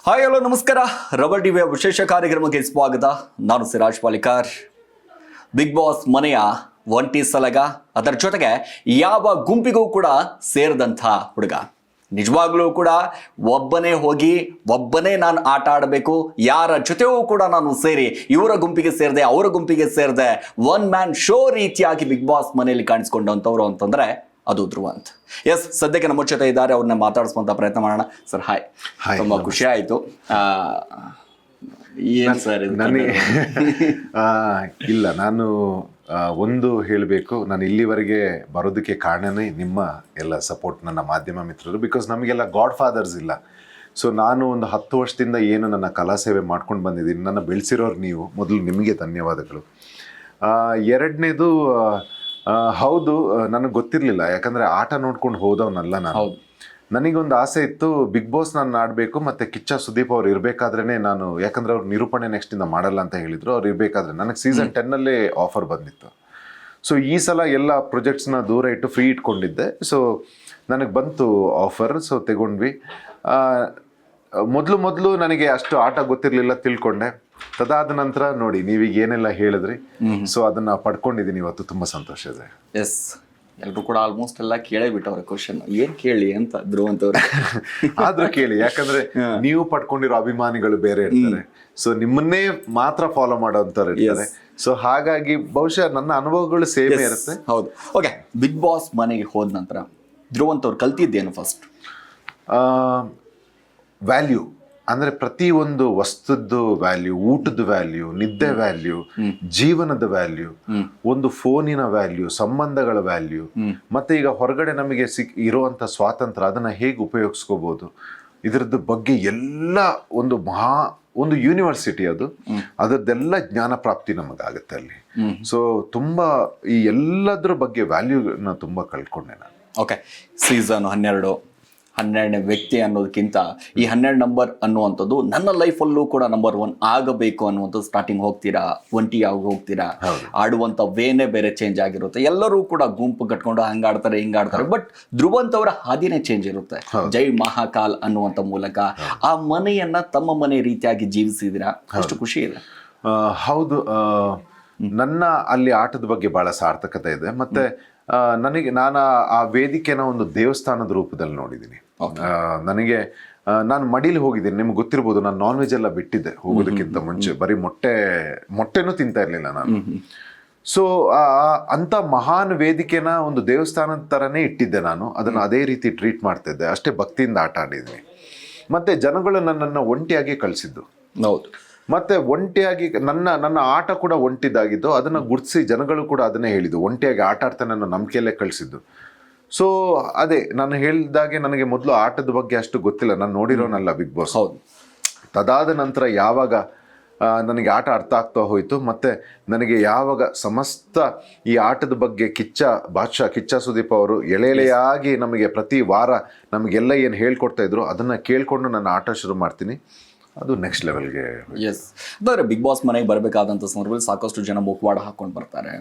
Hi hello ನಮಸ್ಕಾರ. Rubber ಟಿವಿಯ ವಿಶೇಷ ಕಾರ್ಯಕ್ರಮಕ್ಕೆ ಸ್ವಾಗತ. ನಾನು ಸಿರಾಜ್ ಪಾಲಿಕಾರ್ ಬಿಗ್ ಬಾಸ್ ಮನೆಯ ಒಂಟಿ ಸಲಗ. ಅದರ ಜೊತೆಗೆ ಯಾವ ಗುಂಪಿಗೂ ಕೂಡ ಸೇರಿದಂಥ ಹುಡುಗ. ನಿಜವಾಗ್ಲೂ ಕೂಡ ಒಬ್ಬನೇ ಹೋಗಿ, ಒಬ್ಬನೇ ನಾನು ಆಟ ಆಡಬೇಕು. ಯಾರ ಜೊತೆಗೂ ಕೂಡ ನಾನು ಸೇರಿ, ಇವರ ಗುಂಪಿಗೆ ಸೇರಿದೆ, ಅವರ ಗುಂಪಿಗೆ ಸೇರಿದೆ ಒನ್ ಮ್ಯಾನ್ ಶೋ ರೀತಿಯಾಗಿ ಬಿಗ್ ಬಾಸ್ ಮನೆಯಲ್ಲಿ ಕಾಣಿಸ್ಕೊಂಡಂಥವ್ರು ಅಂತಂದ್ರೆ ಅದು ಧ್ರುವ ಅಂತ. ಎಸ್ ಸದ್ಯಕ್ಕೆ ನಮ್ಮ ಜೊತೆ ಇದ್ದಾರೆ ಅವ್ರನ್ನ ಮಾತಾಡಿಸುವಂತ ಪ್ರಯತ್ನ ಮಾಡೋಣ. ಸರ್ ಹಾಯ್ ಹಾಯ್ ತುಂಬಾ ಖುಷಿ ಆಯ್ತು. ಏನ್ ಸರ್ ನನಗೆ ಇಲ್ಲ ನಾನು ಒಂದು ಹೇಳಬೇಕು ನಾನು ಇಲ್ಲಿವರೆಗೆ ಬರೋದಕ್ಕೆ ಕಾರಣನೇ ನಿಮ್ಮ ಎಲ್ಲ ಸಪೋರ್ಟ್ ನನ್ನ ಮಾಧ್ಯಮ ಮಿತ್ರರು ಬಿಕಾಸ್ ನಮಗೆಲ್ಲ ಗಾಡ್ ಫಾದರ್ಸ್ ಇಲ್ಲ. ಸೊ ನಾನು ಒಂದು ಹತ್ತು ವರ್ಷದಿಂದ ಏನು ನನ್ನ ಕಲಾ ಸೇವೆ ಮಾಡ್ಕೊಂಡು ಬಂದಿದ್ದೀನಿ ನನ್ನ ಬೆಳೆಸಿರೋರು ನೀವು ಮೊದಲು ನಿಮಗೆ ಧನ್ಯವಾದಗಳು. ಎರಡನೇದು ಹೌದು ನನಗೆ ಗೊತ್ತಿರಲಿಲ್ಲ. ಯಾಕಂದರೆ ಆಟ ನೋಡ್ಕೊಂಡು ಹೋದವನಲ್ಲ ನಾನು. ನನಗೊಂದು ಆಸೆ ಇತ್ತು ಬಿಗ್ ಬಾಸ್ ನಾನು ಆಡಬೇಕು ಮತ್ತೆ ಕಿಚ್ಚ ಸುದೀಪ್ ಅವ್ರು ಇರಬೇಕಾದ್ರೆ ನಾನು ಯಾಕಂದ್ರೆ ಅವ್ರು ನಿರೂಪಣೆ ನೆಕ್ಸ್ಟ್ ಇಂದ ಮಾಡಲ್ಲ ಅಂತ ಹೇಳಿದ್ರು ಅವ್ರು ಇರಬೇಕಾದ್ರೆ ನನಗೆ ಸೀಸನ್ ಟೆನ್ನಲ್ಲೇ ಆಫರ್ ಬಂದಿತ್ತು. ಸೊ ಈ ಸಲ ಎಲ್ಲ ಪ್ರೊಜೆಕ್ಟ್ಸ್ನ ದೂರ ಇಟ್ಟು ಫ್ರೀ ಇಟ್ಕೊಂಡಿದ್ದೆ. ಸೊ ನನಗೆ ಬಂತು ಆಫರ್ ಸೊ ತಗೊಂಡ್ವಿ. ಮೊದಲು ಮೊದಲು ನನಗೆ ಅಷ್ಟು ಆಟ ಗೊತ್ತಿರಲಿಲ್ಲ ತಿಳ್ಕೊಂಡೆ. ತದಾದ ನಂತರ ನೋಡಿ ನೀವೀಗ ಏನೆಲ್ಲ ಹೇಳಿದ್ರಿ? ಸೊ ಅದನ್ನ ಪಡ್ಕೊಂಡಿದ್ದೀನಿ ಇವತ್ತು ತುಂಬಾ ಸಂತೋಷ ಇದೆ. ಎಸ್ ಎಲ್ರು ಕೂಡ ಆಲ್ಮೋಸ್ಟ್ ಎಲ್ಲ ಕೇಳೇ ಬಿಟ್ಟವ್ರೆ ಕ್ವಶನ್ ಏನ್ ಕೇಳಿ ಅಂತ ಧ್ರುವಂತವ್ರೆ ಆದ್ರೂ ಕೇಳಿ ಯಾಕಂದ್ರೆ ನೀವು ಪಡ್ಕೊಂಡಿರೋ ಅಭಿಮಾನಿಗಳು ಬೇರೆ ಇರ್ತಾರೆ. ಸೊ ನಿಮ್ಮನ್ನೇ ಮಾತ್ರ ಫಾಲೋ ಮಾಡೋಂಥವ್ರು ಇರ್ತಾರೆ. ಸೊ ಹಾಗಾಗಿ ಬಹುಶಃ ನನ್ನ ಅನುಭವಗಳು ಸೇಮ್ ಇರುತ್ತೆ. ಹೌದು. ಓಕೆ ಬಿಗ್ ಬಾಸ್ ಮನೆಗೆ ಹೋದ ನಂತರ ಧ್ರುವಂತವ್ರು ಕಲ್ತಿದ್ದೇನು ಫಸ್ಟ್ ವ್ಯಾಲ್ಯೂ ಅಂದ್ರೆ ಪ್ರತಿ ಒಂದು ವಸ್ತುದ್ದು ವ್ಯಾಲ್ಯೂ ಊಟದ ವ್ಯಾಲ್ಯೂ ನಿದ್ದೆ ವ್ಯಾಲ್ಯೂ ಜೀವನದ ವ್ಯಾಲ್ಯೂ ಒಂದು ಫೋನಿನ ವ್ಯಾಲ್ಯೂ ಸಂಬಂಧಗಳ ವ್ಯಾಲ್ಯೂ ಮತ್ತೆ ಈಗ ಹೊರಗಡೆ ನಮಗೆ ಸಿಕ್ ಇರುವಂತ ಸ್ವಾತಂತ್ರ್ಯ ಅದನ್ನ ಹೇಗೆ ಉಪಯೋಗಿಸ್ಕೋಬಹುದು ಇದರದ್ದು ಬಗ್ಗೆ ಎಲ್ಲ ಒಂದು ಮಹಾ ಒಂದು ಯೂನಿವರ್ಸಿಟಿ ಅದು. ಅದರದ್ದೆಲ್ಲ ಜ್ಞಾನ ಪ್ರಾಪ್ತಿ ನಮಗಾಗುತ್ತೆ ಅಲ್ಲಿ. ಸೊ ತುಂಬಾ ಈ ಎಲ್ಲದ್ರ ಬಗ್ಗೆ ವ್ಯಾಲ್ಯೂನ ತುಂಬಾ ಕಳ್ಕೊಂಡೆ ನಾನು. ಓಕೆ ಸೀಸನ್ ಹನ್ನೆರಡು. ಹನ್ನೆರಡನೇ ವ್ಯಕ್ತಿ ಅನ್ನೋದಕ್ಕಿಂತ ಈ ಹನ್ನೆರಡು ನಂಬರ್ ಅನ್ನುವಂಥದ್ದು ನನ್ನ ಲೈಫಲ್ಲೂ ಕೂಡ ನಂಬರ್ ಒನ್ ಆಗಬೇಕು ಅನ್ನುವಂಥದ್ದು ಸ್ಟಾರ್ಟಿಂಗ್ ಹೋಗ್ತೀರಾ? ಒಂಟಿಯಾಗಿ ಹೋಗ್ತೀರಾ? ಆಡುವಂಥ ವೇನೇ ಬೇರೆ ಚೇಂಜ್ ಆಗಿರುತ್ತೆ. ಎಲ್ಲರೂ ಕೂಡ ಗುಂಪು ಕಟ್ಕೊಂಡು ಹಂಗೆ ಆಡ್ತಾರೆ ಹಿಂಗೆ ಆಡ್ತಾರೆ. ಬಟ್ ಧ್ರುವಂತವರ ಹಾದಿನೇ ಚೇಂಜ್ ಇರುತ್ತೆ. ಜೈ ಮಹಾಕಾಲ್ ಅನ್ನುವಂಥ ಮೂಲಕ ಆ ಮನೆಯನ್ನ ತಮ್ಮ ಮನೆ ರೀತಿಯಾಗಿ ಜೀವಿಸಿದಿರಾ? ಅಷ್ಟು ಖುಷಿ ಇದೆ. ಹೌದು. ನನ್ನ ಅಲ್ಲಿ ಆಟದ ಬಗ್ಗೆ ಬಹಳ ಸಾರ್ಥಕತೆ ಇದೆ. ಮತ್ತೆ ನನಗೆ ನಾನು ಆ- ವೇದಿಕೆನ ಒಂದು ದೇವಸ್ಥಾನದ ರೂಪದಲ್ಲಿ ನೋಡಿದ್ದೀನಿ. ನನಗೆ ನಾನು ಮಡಿಲಿ ಹೋಗಿದ್ದೀನಿ. ನಿಮ್ಗೆ ಗೊತ್ತಿರ್ಬೋದು ನಾನು ನಾನ್ ವೆಜ್ ಎಲ್ಲ ಬಿಟ್ಟಿದ್ದೆ ಹೋಗೋದಕ್ಕಿಂತ ಮುಂಚೆ. ಬರೀ ಮೊಟ್ಟೆ ಮೊಟ್ಟೆನೂ ತಿಂತಾ ಇರಲಿಲ್ಲ ನಾನು. ಸೊ ಅಂತ ಮಹಾನ್ ವೇದಿಕೆನ ಒಂದು ದೇವಸ್ಥಾನದ ಥರನೇ ಇಟ್ಟಿದ್ದೆ ನಾನು. ಅದನ್ನ ಅದೇ ರೀತಿ ಟ್ರೀಟ್ ಮಾಡ್ತಿದ್ದೆ ಅಷ್ಟೇ ಭಕ್ತಿಯಿಂದ ಆಟ ಆಡಿದ್ವಿ. ಮತ್ತೆ ಜನಗಳು ನನ್ನನ್ನು ಒಂಟಿಯಾಗಿ ಕಳಿಸಿದ್ದು. ಹೌದು. ಮತ್ತೆ ಒಂಟಿಯಾಗಿ ನನ್ನ ನನ್ನ ಆಟ ಕೂಡ ಒಂಟಿದಾಗಿದ್ದು ಅದನ್ನ ಗುರ್ತಿಸಿ ಜನಗಳು ಕೂಡ ಅದನ್ನೇ ಹೇಳಿದ್ದು. ಒಂಟಿಯಾಗಿ ಆಟ ಆಡ್ತಾನೆ ನನ್ನ ನಂಬಿಕೆಯಲ್ಲೇ ಕಳಿಸಿದ್ದು. ಸೊ ಅದೇ ನಾನು ಹೇಳಿದಾಗೆ ನನಗೆ ಮೊದಲು ಆಟದ ಬಗ್ಗೆ ಅಷ್ಟು ಗೊತ್ತಿಲ್ಲ. ನಾನು ನೋಡಿರೋನಲ್ಲ ಬಿಗ್ ಬಾಸ್ ಹೌದು. ತದಾದ ನಂತರ ಯಾವಾಗ ನನಗೆ ಆಟ ಅರ್ಥ ಆಗ್ತಾ ಹೋಯಿತು ಮತ್ತು ನನಗೆ ಯಾವಾಗ ಸಮಸ್ತ ಈ ಆಟದ ಬಗ್ಗೆ ಕಿಚ್ಚ ಬಾದ್ಶಾ ಕಿಚ್ಚ ಸುದೀಪ್ ಅವರು ಎಳೆ ಎಳೆಯಾಗಿ ನಮಗೆ ಪ್ರತಿ ವಾರ ನಮಗೆಲ್ಲ ಏನು ಹೇಳ್ಕೊಡ್ತಾ ಇದ್ರು ಅದನ್ನು ಕೇಳಿಕೊಂಡು ನಾನು ಆಟ ಶುರು ಮಾಡ್ತೀನಿ. ಅದು ನೆಕ್ಸ್ಟ್ ಲೆವೆಲ್ಗೆ ಎಸ್ ಅಂದರೆ ಬಿಗ್ ಬಾಸ್ ಮನೆಗೆ ಬರಬೇಕಾದಂಥ ಸಂದರ್ಭದಲ್ಲಿ ಸಾಕಷ್ಟು ಜನ ಮುಖವಾಡ ಹಾಕೊಂಡು ಬರ್ತಾರೆ.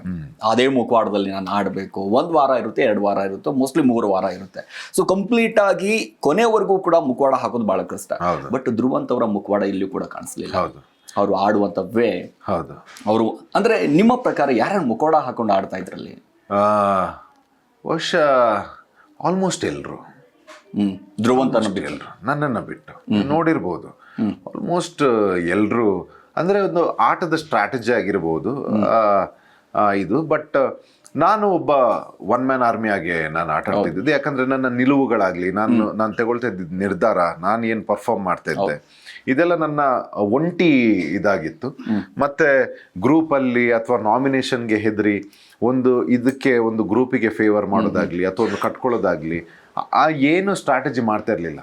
ಅದೇ ಮುಖವಾಡದಲ್ಲಿ ನಾನು ಆಡಬೇಕು. ಒಂದು ವಾರ ಇರುತ್ತೆ ಎರಡು ವಾರ ಇರುತ್ತೆ ಮೋಸ್ಟ್ಲಿ ಮೂರು ವಾರ ಇರುತ್ತೆ. ಸೊ ಕಂಪ್ಲೀಟ್ ಆಗಿ ಕೊನೆವರೆಗೂ ಕೂಡ ಮುಖವಾಡ ಹಾಕೋದು ಬಹಳ ಕಷ್ಟ. ಬಟ್ ಧ್ರುವಂತವರ ಅವರ ಮುಖವಾಡ ಇಲ್ಲಿ ಕೂಡ ಕಾಣಿಸ್ಲಿಲ್ಲ. ಹೌದು. ಅವರು ಆಡುವಂಥ ವೇ ಹೌದು. ಅವರು ಅಂದ್ರೆ ನಿಮ್ಮ ಪ್ರಕಾರ ಯಾರ್ಯಾರು ಮುಖವಾಡ ಹಾಕೊಂಡು ಆಡ್ತಾ ಇದ್ರಲ್ಲಿ? ಬಹುಶಃ ಆಲ್ಮೋಸ್ಟ್ ಎಲ್ಲರೂ ಹ್ಞೂ ಧ್ರುವಂತನ ಎಲ್ರು. ನನ್ನನ್ನು ಬಿಟ್ಟು. ನೋಡಿರ್ಬೋದು. ಆಲ್ಮೋಸ್ಟ್ ಎಲ್ಲರೂ ಅಂದ್ರೆ ಒಂದು ಆಟದ ಸ್ಟ್ರಾಟಜಿ ಆಗಿರ್ಬೋದು ಇದು. ಬಟ್ ನಾನು ಒಬ್ಬ ಒನ್ ಮ್ಯಾನ್ ಆರ್ಮಿ ಆಗಿ ನಾನು ಆಟ ಆಡ್ತಿದ್ದೆ ಯಾಕಂದ್ರೆ ನನ್ನ ನಿಲುವುಗಳಾಗ್ಲಿ ನಾನು ನಾನು ತಗೊಳ್ತಾ ಇದ್ದಿದ್ದ ನಿರ್ಧಾರ ನಾನು ಏನು ಪರ್ಫಾರ್ಮ್ ಮಾಡ್ತಾ ಇದ್ದೆ ಇದೆಲ್ಲ ನನ್ನ ಒಂಟಿ ಇದಾಗಿತ್ತು. ಮತ್ತೆ ಗ್ರೂಪಲ್ಲಿ ಅಥವಾ ನಾಮಿನೇಷನ್ಗೆ ಹೆದರಿ ಒಂದು ಇದಕ್ಕೆ ಒಂದು ಗ್ರೂಪಿಗೆ ಫೇವರ್ ಮಾಡೋದಾಗ್ಲಿ ಅಥವಾ ಒಂದು ಕಟ್ಕೊಳ್ಳೋದಾಗ್ಲಿ ಆ ಏನು ಸ್ಟ್ರಾಟಜಿ ಮಾಡ್ತಾ ಇರ್ಲಿಲ್ಲ.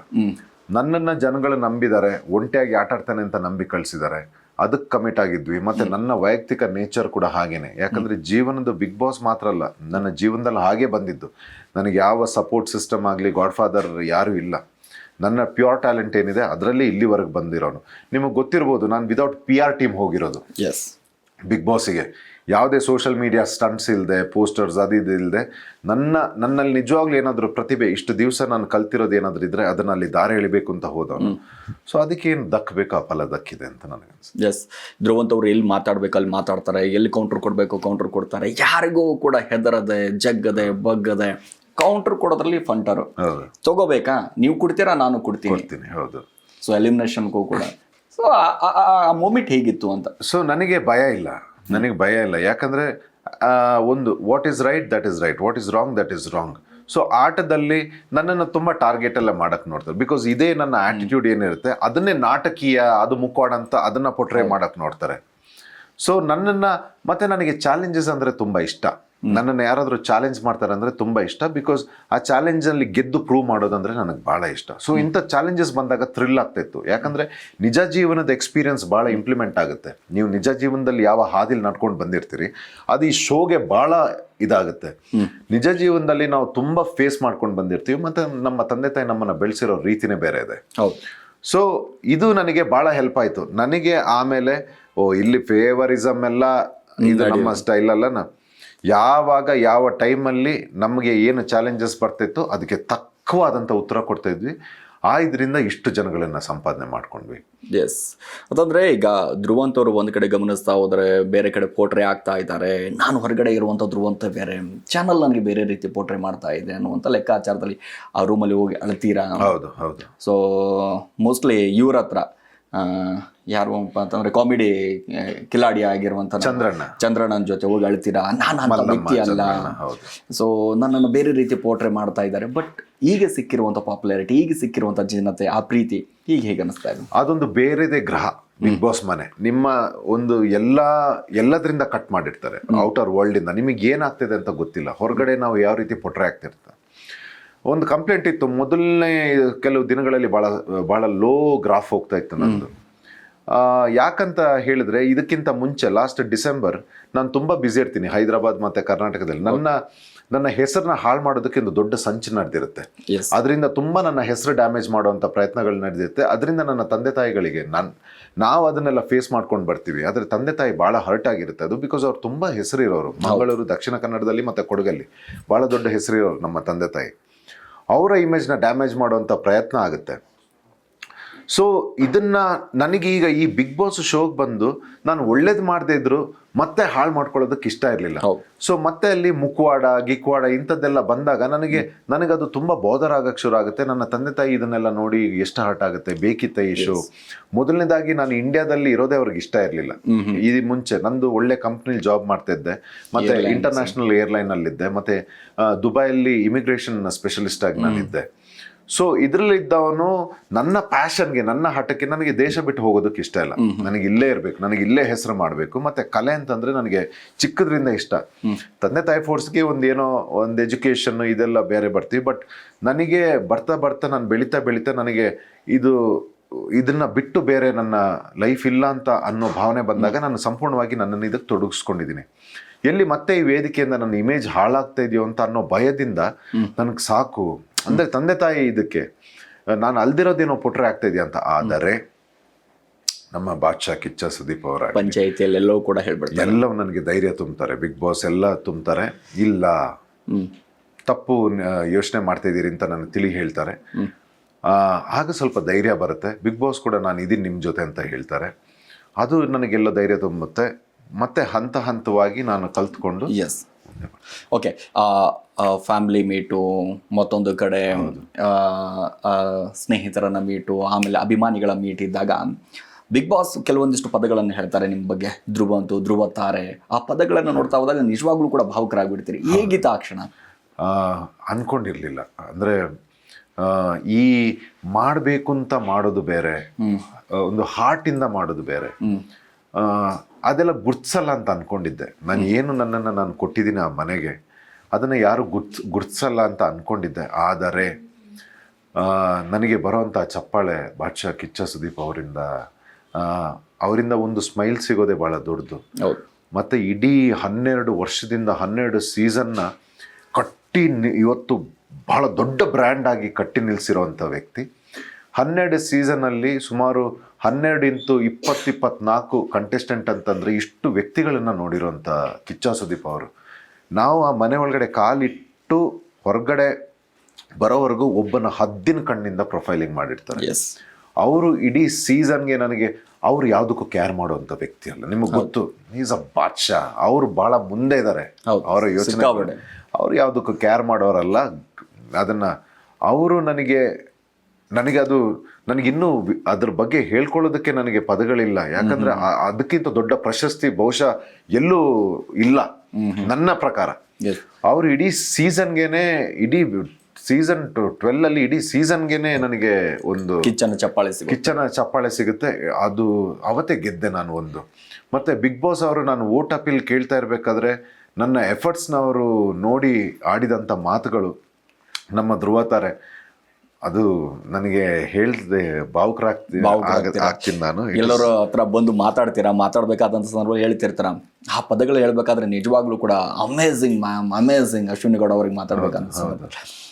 ನನ್ನನ್ನ ಜನಗಳು ನಂಬಿದ್ದಾರೆ ಒಂಟಿಯಾಗಿ ಆಟಾಡ್ತಾನೆ ಅಂತ ನಂಬಿ ಕಳ್ಸಿದ್ದಾರೆ. ಅದಕ್ಕೆ ಕಮಿಟ್ ಆಗಿದ್ವಿ. ಮತ್ತು ನನ್ನ ವೈಯಕ್ತಿಕ ನೇಚರ್ ಕೂಡ ಹಾಗೇನೆ. ಯಾಕಂದರೆ ಜೀವನದ ಬಿಗ್ ಬಾಸ್ ಮಾತ್ರ ಅಲ್ಲ ನನ್ನ ಜೀವನದಲ್ಲಿ ಹಾಗೆ ಬಂದಿದ್ದು. ನನಗೆ ಯಾವ ಸಪೋರ್ಟ್ ಸಿಸ್ಟಮ್ ಆಗಲಿ ಗಾಡ್ ಫಾದರ್ ಯಾರೂ ಇಲ್ಲ. ನನ್ನ ಪ್ಯೂರ್ ಟ್ಯಾಲೆಂಟ್ ಏನಿದೆ ಅದರಲ್ಲಿ ಇಲ್ಲಿವರೆಗೆ ಬಂದಿರೋನು. ನಿಮಗೆ ಗೊತ್ತಿರ್ಬೋದು ನಾನು ವಿದೌಟ್ ಪಿ ಆರ್ ಟೀಮ್ ಹೋಗಿರೋದು. ಎಸ್ ಬಿಗ್ ಬಾಸಿಗೆ ಯಾವುದೇ ಸೋಷಲ್ ಮೀಡಿಯಾ ಸ್ಟಂಟ್ಸ್ ಇಲ್ಲದೆ ಪೋಸ್ಟರ್ಸ್ ಅದು ಇದು ಇಲ್ಲದೆ ನನ್ನ ನನ್ನಲ್ಲಿ ನಿಜವಾಗ್ಲೂ ಏನಾದರೂ ಪ್ರತಿಭೆ ಇಷ್ಟು ದಿವಸ ನಾನು ಕಲ್ತಿರೋದು ಏನಾದರೂ ಇದ್ದರೆ ಅದನ್ನು ಅಲ್ಲಿ ದಾರಿ ಎಳಿಬೇಕು ಅಂತ ಹೋದವನು. ಸೊ ಅದಕ್ಕೆ ಏನು ದಕ್ಕಬೇಕು ಆ ಫಲ ದಕ್ಕಿದೆ ಅಂತ ನನಗೆ ಅನ್ಸುತ್ತೆ. ಎಸ್ ಧ್ರುವಂತ್ ಅವ್ರು ಎಲ್ಲಿ ಮಾತಾಡ್ಬೇಕು ಅಲ್ಲಿ ಮಾತಾಡ್ತಾರೆ. ಎಲ್ಲಿ ಕೌಂಟರ್ ಕೊಡಬೇಕು ಕೌಂಟರ್ ಕೊಡ್ತಾರೆ. ಯಾರಿಗೂ ಕೂಡ ಹೆದರದೆ ಜಗ್ಗದೆ ಬಗ್ಗದೆ ಕೌಂಟರ್ ಕೊಡೋದ್ರಲ್ಲಿ ಫಂಟರು ತಗೋಬೇಕಾ? ನೀವು ಕೊಡ್ತೀರಾ ನಾನು ಕೊಡ್ತೀನಿ. ಹೌದು. ಸೊ ಎಲಿಮಿನೇಷನ್ಗೂ ಕೂಡ. ಸೊ ಆ ಮೂಮೆಂಟ್ ಹೇಗಿತ್ತು ಅಂತ? ಸೊ ನನಗೆ ಭಯ ಇಲ್ಲ. ನನಗೆ ಭಯ ಇಲ್ಲ. ಯಾಕಂದರೆ ಒಂದು what is right that is right what is wrong that is wrong so ಆಟದಲ್ಲಿ ನನ್ನನ್ನು ತುಂಬ ಟಾರ್ಗೆಟೆಲ್ಲ ಮಾಡೋಕ್ಕೆ ನೋಡ್ತಾರೆ. ಬಿಕಾಸ್ ಇದೇ ನನ್ನ ಆ್ಯಟಿಟ್ಯೂಡ್ ಏನಿರುತ್ತೆ, ಅದನ್ನೇ ನಾಟಕೀಯ, ಅದು ಮುಖವಾಡ ಅಂತ ಅದನ್ನು ಪೊಟ್ರೆ ಮಾಡಕ್ಕೆ ನೋಡ್ತಾರೆ. ಸೊ ನನ್ನನ್ನು, ಮತ್ತು ನನಗೆ ಚಾಲೆಂಜಸ್ ಅಂದರೆ ತುಂಬ ಇಷ್ಟ. ನನ್ನನ್ನು ಯಾರಾದರೂ ಚಾಲೆಂಜ್ ಮಾಡ್ತಾರೆ ಅಂದರೆ ತುಂಬ ಇಷ್ಟ. ಬಿಕಾಸ್ ಆ ಚಾಲೆಂಜಲ್ಲಿ ಗೆದ್ದು ಪ್ರೂವ್ ಮಾಡೋದಂದರೆ ನನಗೆ ಭಾಳ ಇಷ್ಟ. ಸೊ ಇಂಥ ಚಾಲೆಂಜಸ್ ಬಂದಾಗ ಥ್ರಿಲ್ ಆಗ್ತಾಯಿತ್ತು ಯಾಕಂದರೆ ನಿಜ ಜೀವನದ ಎಕ್ಸ್ಪೀರಿಯನ್ಸ್ ಭಾಳ ಇಂಪ್ಲಿಮೆಂಟ್ ಆಗುತ್ತೆ. ನೀವು ನಿಜ ಜೀವನದಲ್ಲಿ ಯಾವ ಹಾದಿಲಿ ನಡ್ಕೊಂಡು ಬಂದಿರ್ತೀರಿ ಅದು ಈ ಶೋಗೆ ಭಾಳ ಇದಾಗುತ್ತೆ. ನಿಜ ಜೀವನದಲ್ಲಿ ನಾವು ತುಂಬ ಫೇಸ್ ಮಾಡ್ಕೊಂಡು ಬಂದಿರ್ತೀವಿ ಮತ್ತು ನಮ್ಮ ತಂದೆ ತಾಯಿ ನಮ್ಮನ್ನು ಬೆಳೆಸಿರೋ ರೀತಿನೇ ಬೇರೆ ಇದೆ. ಹೌದು. ಸೊ ಇದು ನನಗೆ ಭಾಳ ಹೆಲ್ಪ್ ಆಯಿತು. ನನಗೆ ಆಮೇಲೆ ಓ ಇಲ್ಲಿ ಫೇವರಿಸಮ್ ಎಲ್ಲ ಇದು ನಮ್ಮ ಸ್ಟೈಲ್ ಅಲ್ಲನ? ಯಾವಾಗ ಯಾವ ಟೈಮಲ್ಲಿ ನಮಗೆ ಏನು ಚಾಲೆಂಜಸ್ ಬರ್ತಿತ್ತು ಅದಕ್ಕೆ ತಕ್ಕವಾದಂಥ ಉತ್ತರ ಕೊಡ್ತಾ ಇದ್ವಿ. ಆ ಇದರಿಂದ ಇಷ್ಟು ಜನಗಳನ್ನು ಸಂಪಾದನೆ ಮಾಡ್ಕೊಂಡ್ವಿ. ಎಸ್ ಅಂತಂದ್ರೆ ಈಗ ಧ್ರುವಂತ್ ಅವರು ಒಂದ್ ಕಡೆ ಗಮನಿಸ್ತಾ ಹೋದರೆ ಬೇರೆ ಕಡೆ ಪೋಟ್ರೆ ಆಗ್ತಾ ಇದ್ದಾರೆ. ನಾನು ಹೊರಗಡೆ ಇರುವಂತ ಧ್ರುವಂತ ಬೇರೆ ಚಾನಲ್ ನನಗೆ ಬೇರೆ ರೀತಿ ಪೋಟ್ರೆ ಮಾಡ್ತಾ ಇದೆ ಅನ್ನುವಂಥ ಲೆಕ್ಕಾಚಾರದಲ್ಲಿ ಆ ರೂಮಲ್ಲಿ ಹೋಗಿ ಅಳ್ತೀರಾ? ಹೌದು ಹೌದು. ಸೊ ಮೋಸ್ಟ್ಲಿ ಇವ್ರ ಹತ್ರ. ಯಾರು ಅಂತಂದ್ರೆ ಕಾಮಿಡಿ ಕಿಲಾಡಿ ಆಗಿರುವಂತ ಚಂದ್ರಣ್ಣ. ಚಂದ್ರಣ್ಣನ ಜೊತೆ ಹೋಗಿ ಅಳ್ತೀರಾ. ನಾನು ಅಂತ ವ್ಯಕ್ತಿ ಅಲ್ಲ. ಸೊ ನನ್ನನ್ನು ಬೇರೆ ರೀತಿ ಪೋರ್ಟ್ರೇ ಮಾಡ್ತಾ ಇದ್ದಾರೆ. ಬಟ್ ಈಗ ಸಿಕ್ಕಿರುವಂಥ ಪಾಪ್ಯುಲಾರಿಟಿ ಈಗ ಸಿಕ್ಕಿರುವಂಥ ಜನತೆ ಆ ಪ್ರೀತಿ ಈಗ ಹೇಗೆ ಅನಿಸ್ತಾ ಇದೆ? ಅದೊಂದು ಬೇರೆದೇ ಗ್ರಹ ಬಿಗ್ ಬಾಸ್ ಮನೆ. ನಿಮ್ಮ ಒಂದು ಎಲ್ಲ ಎಲ್ಲದರಿಂದ ಕಟ್ ಮಾಡಿರ್ತಾರೆ. ಔಟರ್ ವರ್ಲ್ಡ್ ಇಂದ. ನಿಮಗೆ ಏನಾಗ್ತಿದೆ ಅಂತ ಗೊತ್ತಿಲ್ಲ. ಹೊರಗಡೆ ನಾವು ಯಾವ ರೀತಿ ಪೊಟ್ರೆ ಆಗ್ತಿರ್ತಾರೆ ಒಂದು ಕಂಪ್ಲೇಂಟ್ ಇತ್ತು ಮೊದಲನೇ ಕೆಲವು ದಿನಗಳಲ್ಲಿ ಭಾಳ ಭಾಳ ಲೋ ಗ್ರಾಫ್ ಹೋಗ್ತಾ ಇತ್ತು ನಂದು. ಯಾಕಂತ ಹೇಳಿದ್ರೆ ಇದಕ್ಕಿಂತ ಮುಂಚೆ ಲಾಸ್ಟ್ ಡಿಸೆಂಬರ್ ನಾನು ತುಂಬ ಬ್ಯುಸಿ ಇರ್ತೀನಿ ಹೈದರಾಬಾದ್ ಮತ್ತು ಕರ್ನಾಟಕದಲ್ಲಿ. ನನ್ನ ನನ್ನ ಹೆಸರನ್ನ ಹಾಳು ಮಾಡೋದಕ್ಕೆ ಒಂದು ದೊಡ್ಡ ಸಂಚು ನಡೆದಿರುತ್ತೆ. ಅದರಿಂದ ತುಂಬ ನನ್ನ ಹೆಸರು ಡ್ಯಾಮೇಜ್ ಮಾಡುವಂಥ ಪ್ರಯತ್ನಗಳು ನಡೆದಿರುತ್ತೆ. ಅದರಿಂದ ನನ್ನ ತಂದೆ ತಾಯಿಗಳಿಗೆ ನಾನು ನಾವು ಅದನ್ನೆಲ್ಲ ಫೇಸ್ ಮಾಡ್ಕೊಂಡು ಬರ್ತೀವಿ. ಆದರೆ ತಂದೆ ತಾಯಿ ಭಾಳ ಹರ್ಟ್ ಆಗಿರುತ್ತೆ. ಅದು ಬಿಕಾಸ್ ಅವ್ರು ತುಂಬ ಹೆಸರಿರೋರು. ಮಂಗಳೂರು ದಕ್ಷಿಣ ಕನ್ನಡದಲ್ಲಿ ಮತ್ತು ಕೊಡಗಲ್ಲಿ. ಭಾಳ ದೊಡ್ಡ ಹೆಸರಿರೋರು ನಮ್ಮ ತಂದೆ ತಾಯಿ. ಅವರ ಇಮೇಜ್ನ ಡ್ಯಾಮೇಜ್ ಮಾಡುವಂಥ ಪ್ರಯತ್ನ ಆಗುತ್ತೆ. ಸೊ ಇದನ್ನು ನನಗೀಗ ಈ ಬಿಗ್ ಬಾಸ್ ಶೋಗೆ ಬಂದು ನಾನು ಒಳ್ಳೇದು ಮಾಡದೇ ಇದ್ರು ಮತ್ತೆ ಹಾಳು ಮಾಡ್ಕೊಳ್ಳೋದಕ್ಕೆ ಇಷ್ಟ ಇರಲಿಲ್ಲ. ಸೊ ಮತ್ತೆ ಅಲ್ಲಿ ಮುಖವಾಡ ಗಿಕ್ವಾಡ ಇಂಥದ್ದೆಲ್ಲ ಬಂದಾಗ ನನಗೆ ನನಗದು ತುಂಬ ಬೋಧರ ಆಗಕ್ಕೆ ಶುರು ಆಗುತ್ತೆ. ನನ್ನ ತಂದೆ ತಾಯಿ ಇದನ್ನೆಲ್ಲ ನೋಡಿ ಎಷ್ಟು ಹರ್ಟ್ ಆಗುತ್ತೆ ಬೇಕಿತ್ತ ಶೋ ಮೊದಲನೇದಾಗಿ ನಾನು ಇಂಡಿಯಾದಲ್ಲಿ ಇರೋದೇ ಅವ್ರಿಗೆ ಇಷ್ಟ ಇರಲಿಲ್ಲ. ಇದು ಮುಂಚೆ ನಂದು ಒಳ್ಳೆ ಕಂಪ್ನಿಲಿ ಜಾಬ್ ಮಾಡ್ತಾ ಇದ್ದೆ ಮತ್ತೆ ಇಂಟರ್ನ್ಯಾಷನಲ್ ಏರ್ಲೈನ್ ಅಲ್ಲಿದ್ದೆ. ಮತ್ತೆ ದುಬೈಯಲ್ಲಿ ಇಮಿಗ್ರೇಷನ್ ಸ್ಪೆಷಲಿಸ್ಟ್ ಆಗಿ ನಾನಿದ್ದೆ. ಸೊ ಇದ್ರಲ್ಲಿದ್ದವನು ನನ್ನ ಪ್ಯಾಷನ್ಗೆ ನನ್ನ ಹಠಕ್ಕೆ ನನಗೆ ದೇಶ ಬಿಟ್ಟು ಹೋಗೋದಕ್ಕೆ ಇಷ್ಟ ಇಲ್ಲ. ನನಗೆ ಇಲ್ಲೇ ಇರಬೇಕು ನನಗೆ ಇಲ್ಲೇ ಹೆಸರು ಮಾಡಬೇಕು ಮತ್ತೆ ಕಲೆ ಅಂತಂದ್ರೆ ನನಗೆ ಚಿಕ್ಕದ್ರಿಂದ ಇಷ್ಟ. ತಂದೆ ತಾಯಿ ಫೋರ್ಸ್ಗೆ ಒಂದೇನೋ ಏನೋ ಒಂದು ಎಜುಕೇಶನ್ ಇದೆಲ್ಲ ಬೇರೆ ಬರ್ತೀವಿ ಬಟ್ ನನಗೆ ಬರ್ತಾ ಬರ್ತಾ ನಾನು ಬೆಳೀತಾ ಬೆಳೀತಾ ನನಗೆ ಇದು ಇದನ್ನ ಬಿಟ್ಟು ಬೇರೆ ನನ್ನ ಲೈಫ್ ಇಲ್ಲ ಅಂತ ಅನ್ನೋ ಭಾವನೆ ಬಂದಾಗ ನಾನು ಸಂಪೂರ್ಣವಾಗಿ ನನ್ನನ್ನು ಇದಕ್ಕೆ ತೊಡಗಿಸ್ಕೊಂಡಿದ್ದೀನಿ. ಎಲ್ಲಿ ಮತ್ತೆ ಈ ವೇದಿಕೆಯಿಂದ ನನ್ನ ಇಮೇಜ್ ಹಾಳಾಗ್ತಾ ಇದೆಯೋ ಅಂತ ಅನ್ನೋ ಭಯದಿಂದ ನನಗೆ ಸಾಕು. ಅಂದ್ರೆ ತಂದೆ ತಾಯಿ ಇದಕ್ಕೆ ನಾನು ಅಲ್ದಿರೋದೇನೋ ಪುಟ್ರೆ ಆಗ್ತಾ ಇದೆಯಾ ಅಂತ? ಆದರೆ ನಮ್ಮ ಬಾದ್ಶಾ ಕಿಚ್ಚ ಸುದೀಪ್ ಅವರ ಪಂಚಾಯಿತಿಯಲ್ಲೆಲ್ಲವೂ ಕೂಡ ಹೇಳ್ಬಿಡ್ತಾರೆ. ಎಲ್ಲವೂ ನನಗೆ ಧೈರ್ಯ ತುಂಬ್ತಾರೆ. ಬಿಗ್ ಬಾಸ್ ಎಲ್ಲ ತುಂಬ್ತಾರೆ. ಇಲ್ಲ ತಪ್ಪು ಯೋಚನೆ ಮಾಡ್ತಾ ಇದ್ದೀರಿ ಅಂತ ನನಗೆ ತಿಳಿ ಹೇಳ್ತಾರೆ. ಆಗ ಸ್ವಲ್ಪ ಧೈರ್ಯ ಬರುತ್ತೆ. ಬಿಗ್ ಬಾಸ್ ಕೂಡ ನಾನು ಇದೀನಿ ನಿಮ್ಮ ಜೊತೆ ಅಂತ ಹೇಳ್ತಾರೆ. ಅದು ನನಗೆಲ್ಲ ಧೈರ್ಯ ತುಂಬುತ್ತೆ. ಮತ್ತೆ ಹಂತ ಹಂತವಾಗಿ ನಾನು ಕಲ್ತ್ಕೊಂಡು ಎಸ್ ಓಕೆ ಫ್ಯಾಮಿಲಿ ಮೀಟು ಮತ್ತೊಂದು ಕಡೆ ಸ್ನೇಹಿತರನ್ನ ಮೀಟು ಆಮೇಲೆ ಅಭಿಮಾನಿಗಳ ಮೀಟ್ ಇದ್ದಾಗ ಬಿಗ್ ಬಾಸ್ ಕೆಲವೊಂದಿಷ್ಟು ಪದಗಳನ್ನು ಹೇಳ್ತಾರೆ ನಿಮ್ಮ ಬಗ್ಗೆ. ಧ್ರುವ ಅಂತೂ ಧ್ರುವ ತಾರೆ ಆ ಪದಗಳನ್ನು ನೋಡ್ತಾ ಹೋದಾಗ ನಿಜವಾಗ್ಲೂ ಕೂಡ ಭಾವುಕರಾಗ್ಬಿಡ್ತೀರಿ. ಹೇಗಿತ್ತು ಆ ಕ್ಷಣ? ಅಂದ್ಕೊಂಡಿರಲಿಲ್ಲ ಅಂದರೆ ಈ ಮಾಡಬೇಕು ಅಂತ ಮಾಡೋದು ಬೇರೆ ಒಂದು ಹಾರ್ಟಿಂದ ಮಾಡೋದು ಬೇರೆ. ಅದೆಲ್ಲ ಗುರ್ತಿಸಲ್ಲ ಅಂತ ಅನ್ಕೊಂಡಿದ್ದೆ. ನಾನು ಏನು ನನ್ನನ್ನು ನಾನು ಕೊಟ್ಟಿದ್ದೀನಿ ಆ ಮನೆಗೆ ಅದನ್ನು ಯಾರು ಗುರ್ತ್ ಗುರ್ತಿಸಲ್ಲ ಅಂತ ಅನ್ಕೊಂಡಿದ್ದೆ. ಆದರೆ ನನಗೆ ಬರೋವಂಥ ಚಪ್ಪಾಳೆ ಬಾದ್ಶಾ ಕಿಚ್ಚ ಸುದೀಪ್ ಅವರಿಂದ ಅವರಿಂದ ಒಂದು ಸ್ಮೈಲ್ ಸಿಗೋದೇ ಭಾಳ ದೊಡ್ಡದು. ಮತ್ತು ಇಡೀ ಹನ್ನೆರಡು ವರ್ಷದಿಂದ ಹನ್ನೆರಡು ಸೀಸನ್ನ ಕಟ್ಟಿ ಇವತ್ತು ಬಹಳ ದೊಡ್ಡ ಬ್ರ್ಯಾಂಡ್ ಆಗಿ ಕಟ್ಟಿ ನಿಲ್ಲಿಸಿರೋವಂಥ ವ್ಯಕ್ತಿ. ಹನ್ನೆರಡು ಸೀಸನಲ್ಲಿ ಸುಮಾರು ಹನ್ನೆರಡು ಇಂಟು ಇಪ್ಪತ್ತು ಇಪ್ಪತ್ನಾಲ್ಕು ಕಂಟೆಸ್ಟೆಂಟ್ ಅಂತಂದರೆ ಇಷ್ಟು ವ್ಯಕ್ತಿಗಳನ್ನು ನೋಡಿರೋಂಥ ಕಿಚ್ಚ ಸುದೀಪ್ ಅವರು. ನಾವು ಆ ಮನೆ ಒಳಗಡೆ ಕಾಲಿಟ್ಟು ಹೊರಗಡೆ ಬರೋವರೆಗೂ ಒಬ್ಬನ ಹದ್ದಿನ ಕಣ್ಣಿಂದ ಪ್ರೊಫೈಲಿಂಗ್ ಮಾಡಿರ್ತಾರೆ. ಅವರು ಇಡೀ ಸೀಸನ್ಗೆ ನನಗೆ ಅವ್ರು ಯಾವುದಕ್ಕೂ ಕೇರ್ ಮಾಡುವಂಥ ವ್ಯಕ್ತಿ ಅಲ್ಲ. ನಿಮಗೆ ಗೊತ್ತು ಈಸ್ ಅ ಬಾದ್ಶಾ. ಅವರು ಭಾಳ ಮುಂದೆ ಇದ್ದಾರೆ ಅವರ ಯೋಚನೆ. ಅವ್ರು ಯಾವುದಕ್ಕೂ ಕೇರ್ ಮಾಡೋರಲ್ಲ. ಅದನ್ನು ಅವರು ನನಗೆ ನನಗೆ ಅದು ನನಗಿನ್ನೂ ಅದ್ರ ಬಗ್ಗೆ ಹೇಳ್ಕೊಳ್ಳೋದಕ್ಕೆ ನನಗೆ ಪದಗಳಿಲ್ಲ. ಯಾಕಂದ್ರೆ ಅದಕ್ಕಿಂತ ದೊಡ್ಡ ಪ್ರಶಸ್ತಿ ಬಹುಶಃ ಎಲ್ಲೂ ಇಲ್ಲ. ನನ್ನ ಪ್ರಕಾರ. ಅವರು ಇಡೀ ಸೀಸನ್ಗೆನೆ ಇಡೀ ಸೀಸನ್ ಟ್ವೆಲ್ ಅಲ್ಲಿ ಇಡೀ ಸೀಸನ್ಗೆನೆ ನನಗೆ ಒಂದು ಕಿಚ್ಚನ ಚಪ್ಪಾಳೆ ಸಿಗುತ್ತೆ. ಕಿಚ್ಚನ ಚಪ್ಪಾಳೆ ಸಿಗುತ್ತೆ. ಅದು ಅವತ್ತೇ ಗೆದ್ದೆ ನಾನು ಒಂದು. ಮತ್ತೆ ಬಿಗ್ ಬಾಸ್ ಅವರು ನಾನು ಓಟ್ ಅಪೀಲ್ ಕೇಳ್ತಾ ಇರಬೇಕಾದ್ರೆ ನನ್ನ ಎಫರ್ಟ್ಸ್ನ ಅವರು ನೋಡಿ ಆಡಿದಂಥ ಮಾತುಗಳು ನಮ್ಮ ಧ್ರುವ ತಾರೆ ಅದು ನನಗೆ ಹೇಳ್ದೆ. ಆಗ್ತೀನಿ ನಾನು. ಎಲ್ಲರ ಹತ್ರ ಬಂದು ಮಾತಾಡ್ತೀರಾ? ಮಾತಾಡ್ಬೇಕಾದಂಥ ಸಂದರ್ಭ ಹೇಳ್ತಿರ್ತಾರ? ಆ ಪದಗಳು ಹೇಳ್ಬೇಕಾದ್ರೆ ನಿಜವಾಗ್ಲೂ ಕೂಡ amazing ma'am amazing Ashwini Gowda ಅವ್ರಿಗೆ ಮಾತಾಡ್ಬೇಕಂತ